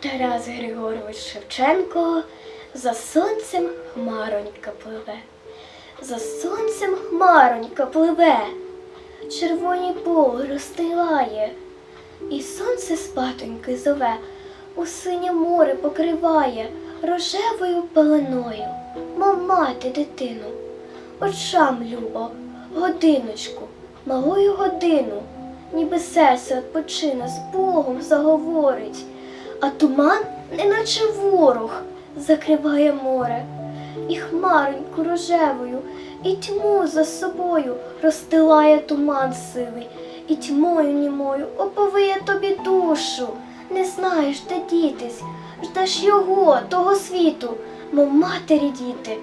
Тарас Григорович Шевченко за сонцем хмаронька пливе. За сонцем хмаронька пливе, червоні поли розстилає, і сонце спатоньки зове, у синє море покриває рожевою пеленою, мов мати дитину. Очам любо, годиночку, малою годину, ніби серце odpoczyне з Богом заговорить, а туман, неначе ворог, закриває море, і хмароньку рожевою, і тьму за собою розстилає туман сивий, і тьмою німою оповиє тобі душу. Не знаєш, де дітись, ждеш його, того світу, мов матері діти.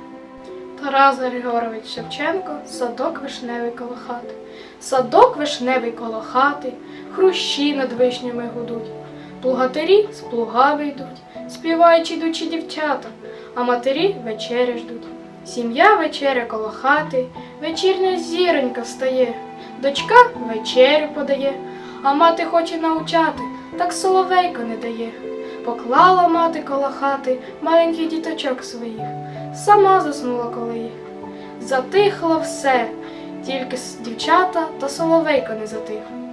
Тарас Григорович Шевченко, садок вишневий коло хати. Садок вишневий коло хати, хрущі над вишнями гудуть. Плугатирі з плугами йдуть, співаючи йдучі дівчата, а матері вечеря ждуть. Сім'я вечеря коло хати, вечірня зіронька встає, дочка вечерю подає, а мати хоче навчати, так соловейко не дає. Поклала мати коло хати маленьких діточок своїх, сама заснула коли їх. Затихло все, тільки дівчата та соловейко не затих.